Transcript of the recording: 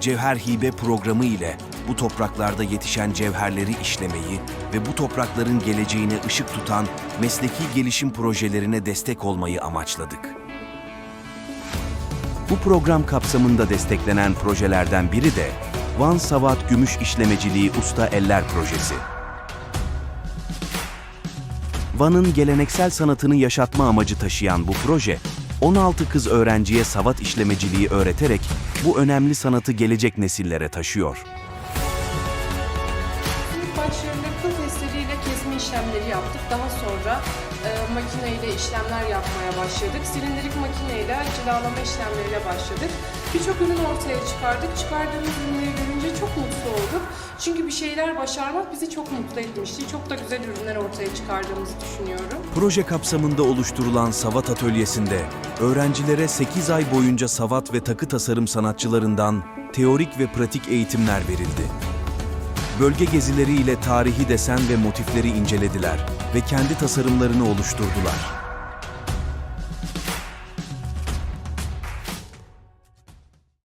Cevher Hibe programı ile bu topraklarda yetişen cevherleri işlemeyi ve bu toprakların geleceğine ışık tutan mesleki gelişim projelerine destek olmayı amaçladık. Bu program kapsamında desteklenen projelerden biri de Van Savat Gümüş İşlemeciliği Usta Eller Projesi. Van'ın geleneksel sanatını yaşatma amacı taşıyan bu proje, 16 kız öğrenciye savat işlemeciliği öğreterek bu önemli sanatı gelecek nesillere taşıyor. İlk başlarında kıl testleriyle kesme işlemleri yaptık. Daha sonra e, makineyle işlemler yapmaya başladık. Silindirik makineyle cilalama işlemleriyle başladık. Birçok ürün ortaya çıkardık. Çıkardığımız ürünleri görünce çok mutlu olduk. Çünkü bir şeyler başarmak bizi çok mutlu etmişti. Çok da güzel ürünler ortaya çıkardığımızı düşünüyorum. Proje kapsamında oluşturulan Savat Atölyesi'nde öğrencilere 8 ay boyunca savat ve takı tasarım sanatçılarından teorik ve pratik eğitimler verildi. Bölge gezileriyle tarihi desen ve motifleri incelediler ve kendi tasarımlarını oluşturdular.